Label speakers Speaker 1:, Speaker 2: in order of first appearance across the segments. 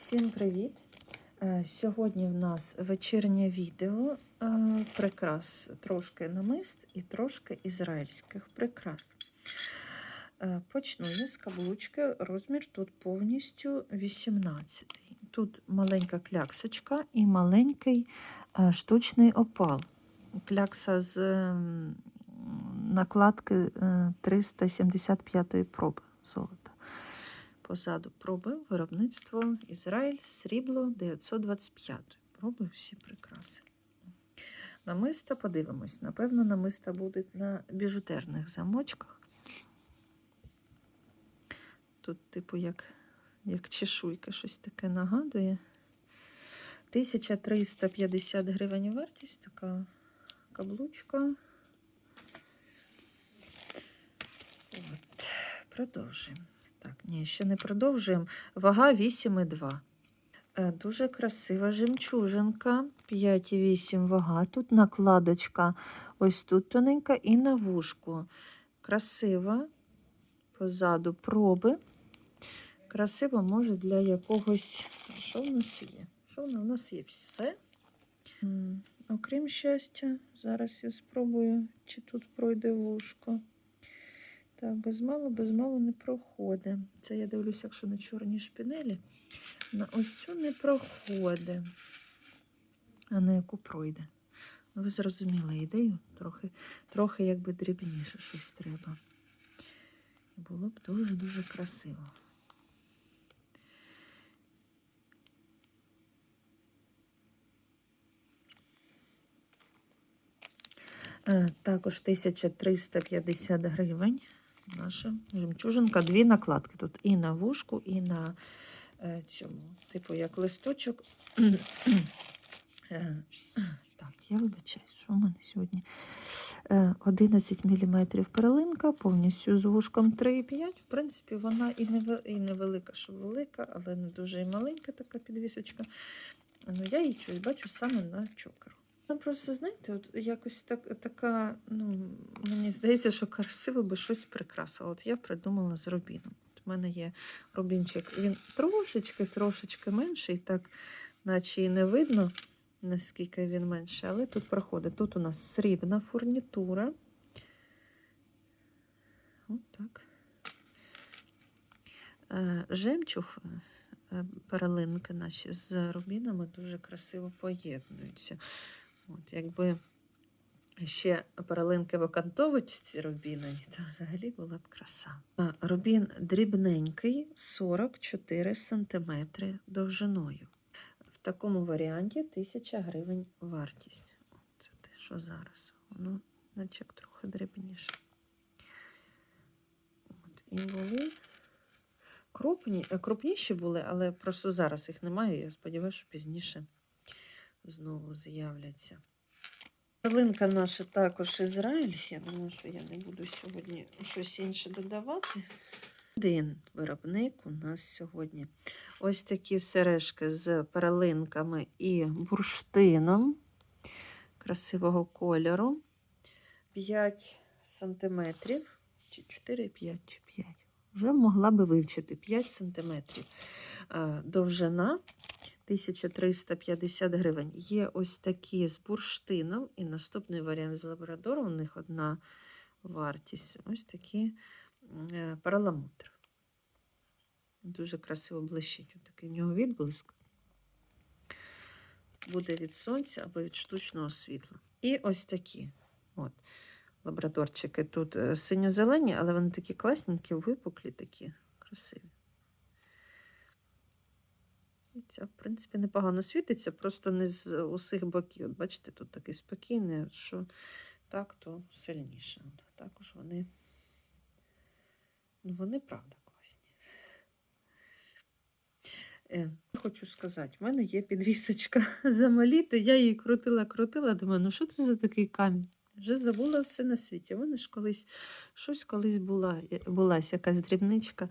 Speaker 1: Всім привіт! Е, Сьогодні в нас вечірнє відео е, прикрас трошки намист і трошки ізраїльських прикрас. Е, Почну я з каблучки. Розмір тут повністю 18. Тут маленька кляксочка і маленький штучний опал. Клякса з накладки е, 375 проби золота. Позаду проби виробництво Ізраїль, срібло 925. Проби всі прикраси. Намиста подивимось. Напевно, намиста будуть на біжутерних замочках. Тут, типу, як, як чешуйка, щось таке нагадує. 1350 гривень вартість, така каблучка. От, продовжуємо. Так, ні, ще не продовжуємо. Вага 8,2. Е, Дуже красива жемчужинка. 5,8 вага. Тут накладочка ось тут тоненька і на вушку. Красива. Позаду проби. Красиво може для якогось. Що в нас є? Що в нас? Є все. Окрім щастя, зараз я спробую, чи тут пройде вушко. Так, без малу, без малу не проходить. Це я дивлюся, якщо на чорній шпінелі. На ось цю не проходить. А на яку пройде. Ну, ви зрозуміли ідею? Трохи, трохи якби дрібніше щось треба. Було б дуже-дуже красиво. Е, Також 1350 гривень. Наша жемчужинка. Дві накладки. Тут і на вушку, і на е, цьому, типу, як листочок. Е, Так, я вибачаюсь, що в мене сьогодні Е, 11 мм перлинка, повністю з вушком 3,5. В принципі, вона і не, і невелика, що велика, але не дуже і маленька така підвісочка. Ну, я її щось бачу саме на чокеру. Ну, просто, знаєте, от якось так, така, ну, мені здається, що красиво би щось прикрасила. От я придумала з рубіном. От в мене є рубінчик, він трошечки, трошечки менший, так, наче і не видно, наскільки він менший, але тут проходить. Тут у нас срібна фурнітура. От так. Е, Жемчуг, е, перлинки наші з рубінами дуже красиво поєднуються. От, якби ще перлинки в окантовочці рубінові, то взагалі була б краса. Рубін дрібненький, 44 см довжиною. В такому варіанті 1000 гривень вартість. Це те, що зараз. Воно наче трохи дрібніше. От, і були крупні, е, крупніші були, але просто зараз їх немає. Я сподіваюся, що пізніше знову з'являться. Перлинка наша також Ізраїль. Я думаю, що я не буду сьогодні щось інше додавати. Один виробник у нас сьогодні. Ось такі сережки з перлинками і бурштином красивого кольору. 5 сантиметрів, чи 4, 5, чи 5. Вже могла би вивчити 5 сантиметрів. Е, Довжина 1350 гривень. Є ось такі з бурштином, і наступний варіант з лабрадором. У них одна вартість. Ось такі е, перламутр. Дуже красиво блищить. Ось такий в нього відблиск. Буде від сонця або від штучного світла. І ось такі. От. Лабрадорчики тут е, синьо-зелені, але вони такі класненькі, випуклі такі, красиві. І в принципі, непогано світиться, просто не з усіх боків. От бачите, тут такий спокійний, що так, то сильніше. Також вони, ну, вони правда класні. Е, хочу сказати, в мене є підвісочка замаліти, я її крутила-крутила, думаю, ну що це за такий камінь? Вже забула все на світі. Мене ж колись щось колись була, була якась дрібничка.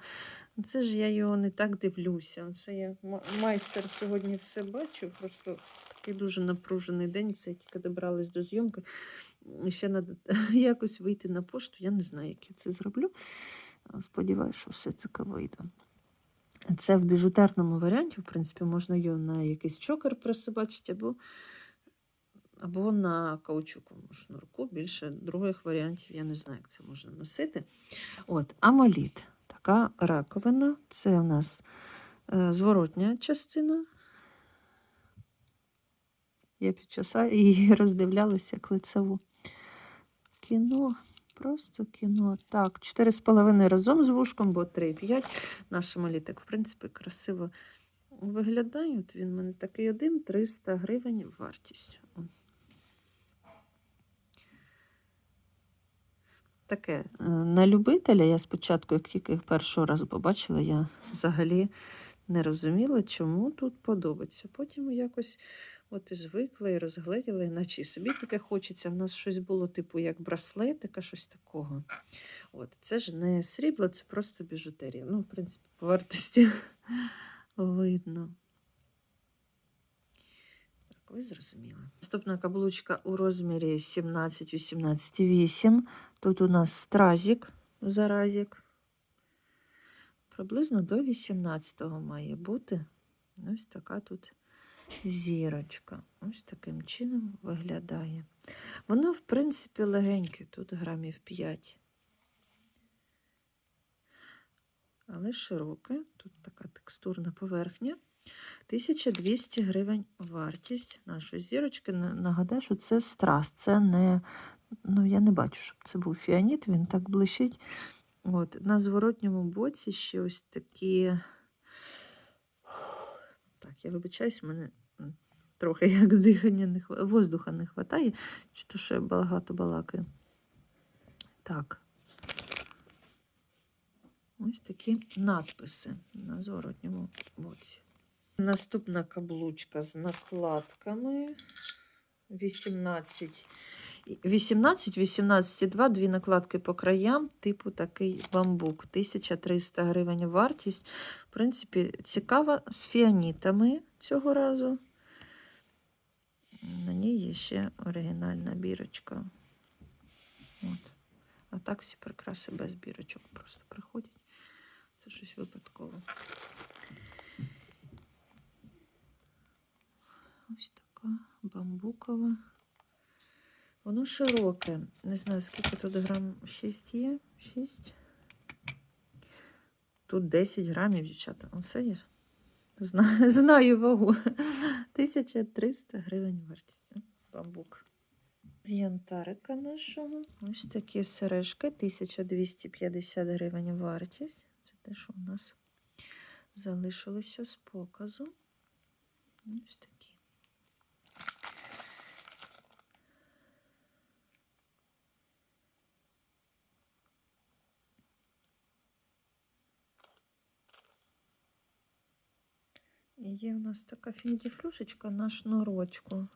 Speaker 1: Це ж я його не так дивлюся. Це я майстер сьогодні все бачу. Просто такий дуже напружений день. Це я тільки добралась до зйомки. Ще треба якось вийти на пошту. Я не знаю, як я це зроблю. Сподіваюся, що все таки вийду. Це в біжутерному варіанті, в принципі, можна його на якийсь чокер присобачити або, або на каучуковому шнурку. Більше других варіантів я не знаю, як це можна носити. От, амоліт. Така раковина. Це у нас е, зворотня частина. Я під часа її роздивлялася як лицеву. Кіно, просто кіно. Так, 4,5 разом з вушком, бо 3,5. Наш амолітик, в принципі, красиво виглядає. От він у мене такий один, 300 гривень вартість. Таке е, на любителя. Я спочатку, як тільки їх першого разу побачила, я взагалі не розуміла, чому тут подобається. Потім якось от і звикла, і розгледіла, іначе і собі таке хочеться. В нас щось було, типу, як браслетика, щось такого. От, це ж не срібло, це просто біжутерія. Ну, в принципі, по вартості видно. Ви зрозуміли. Наступна каблучка у розмірі 17-18,8. Тут у нас стразик, заразик. Приблизно до 18-го має бути. Ось така тут зірочка. Ось таким чином виглядає. Воно, в принципі, легеньке, тут грамів 5. Але широке, тут така текстурна поверхня. 1200 гривень вартість нашої зірочки. Нагадаю, що це страз, це не, ну я не бачу, щоб це був фіаніт, він так блищить. От, на зворотньому боці ще ось такі. Так, я вибачаюсь, мене трохи як дихання не хва... воздуха не вистачає, чи то я багато балакаю. Так. Ось такі надписи на зворотньому боці. Наступна каблучка з накладками. 18, 18, 18,2, дві накладки по краям, типу такий бамбук. 1300 гривень вартість. В принципі, цікава з фіанітами цього разу. На ній є ще оригінальна бірочка. От. А так всі прикраси без бірочок просто приходять. Це щось випадково. Ось така бамбукова. Воно широке. Не знаю, скільки тут грам 6 є. 6. Тут 10 грамів, дівчата. Оце я знаю, знаю вагу. 1300 гривень вартість. Бамбук. З янтарика нашого. Ось такі сережки. 1250 гривень вартість. Це те, що у нас залишилося з показу. Ось такі. Є у нас така фіндіфлюшечка на шнурочку.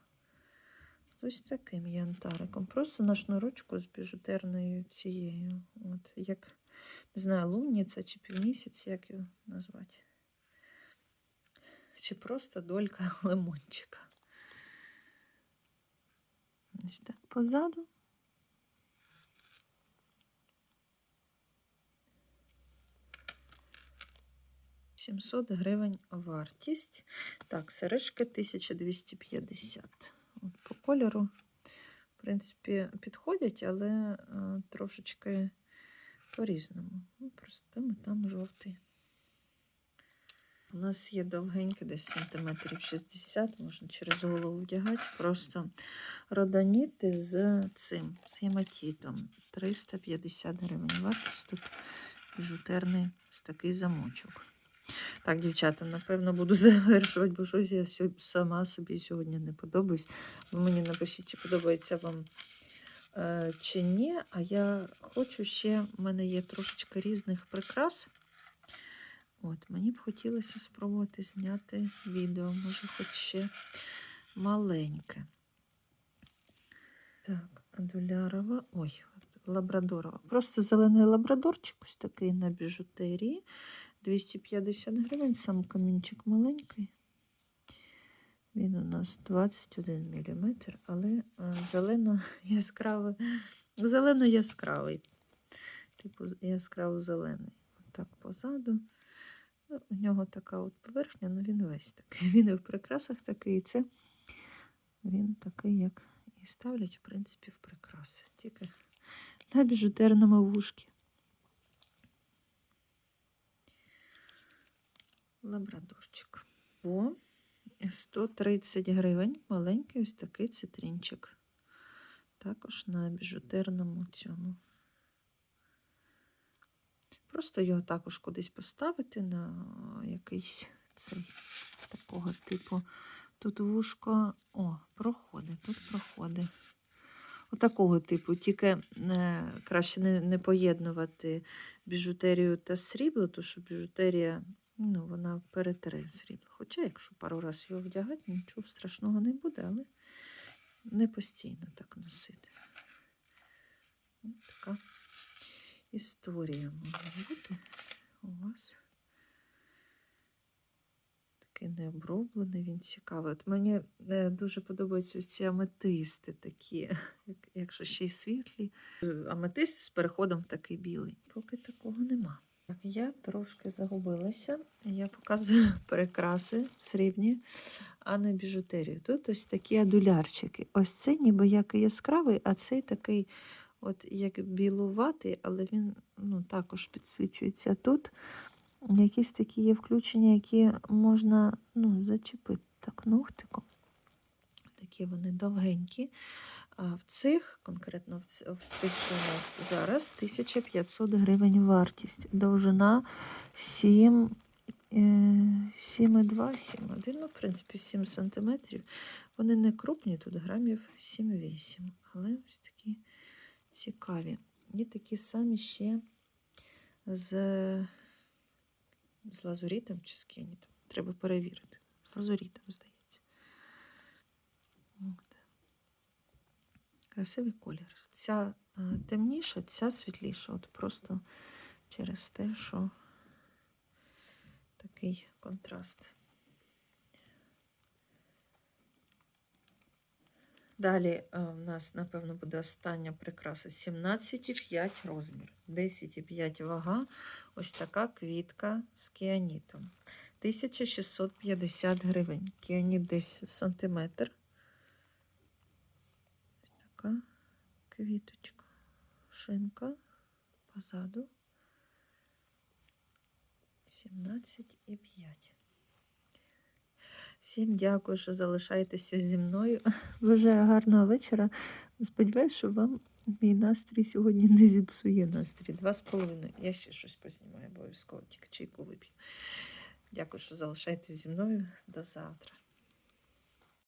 Speaker 1: Ось таким янтариком. Просто на шнурочку з біжутерною цією. От, як, не знаю, лунниця чи півмісяць, як його назвати. Чи просто долька лимончика. Ось так позаду. Сімсот гривень вартість. Так, сережки 1250. От по кольору, в принципі, підходять, але е, трошечки по-різному. Ну, просто там і там жовтий. У нас є довгенькі, десь сантиметрів 60, можна через голову вдягати. Просто роданіти з цим, з гематітом. 350 гривень вартість. Тут біжутерний ось такий замочок. Так, дівчата, напевно, буду завершувати, бо щось я сама собі сьогодні не подобаюсь. Ви мені напишіть, чи подобається вам е, чи ні. А я хочу ще, в мене є трошечки різних прикрас. От, мені б хотілося спробувати зняти відео, може, хоч ще маленьке. Так, адулярова. Ой, лабрадорова. Просто зелений лабрадорчик, ось такий на біжутерії. 250 гривень, сам камінчик маленький. Він у нас 21 мм, але е, зелено яскравий, зелено яскравий. Типу яскраво зелений. Так, позаду. Ну, У нього така от поверхня, ну він весь такий. Він і в прикрасах такий, і це він такий, як і ставлять, в принципі, в прикраси. Тільки на біжутерному вушки. Лабрадорчик. О, 130 гривень. Маленький ось такий цитринчик. Також на біжутерному цьому. Просто його також кудись поставити на якийсь цей такого типу. Тут вушко, о, проходить, тут проходить. Отакого типу, тільки е, краще не, не поєднувати біжутерію та срібло, тому що біжутерія ну, вона перетре срібло. Хоча, якщо пару разів його вдягати, нічого страшного не буде, але не постійно так носити. Ось така історія може бути у вас. Такий необроблений, він цікавий. От мені е, дуже подобаються ці аметисти такі, якщо ще й світлі. Е, Аметист з переходом в такий білий. Поки такого нема. Так, я трошки загубилася. Я показую прикраси срібні, а не біжутерію. Тут ось такі адулярчики. Ось цей ніби як яскравий, а цей такий, от як білуватий, але він ну, також підсвічується тут. Якісь такі є включення, які можна ну, зачепити так ногтиком. Такі вони довгенькі. А в цих, конкретно в цих, що у нас зараз 1500 гривень вартість. Довжина 7, е, 7,2, 7,1, ну, в принципі, 7 сантиметрів. Вони не крупні, тут грамів 7-8, але ось такі цікаві. І такі самі ще з, з лазурітом чи з кенітом. Треба перевірити. З лазурітом, здається. Красивий колір. Ця е, темніша, ця світліша. От просто через те, що такий контраст. Далі е, в нас, напевно, буде остання прикраса 17,5 розмір, 10,5 вага. Ось така квітка з кіанітом. 1650 гривень. Кіаніт десь сантиметр. Ось квіточка. Шинка позаду. 17,5. Всім дякую, що залишаєтеся зі мною. Бажаю гарного вечора. Сподіваюсь, що вам мій настрій сьогодні не зіпсує настрій. Два з половиною. Я ще щось познімаю обов'язково, тільки чайку вип'ю. Дякую, що залишаєтеся зі мною. До завтра.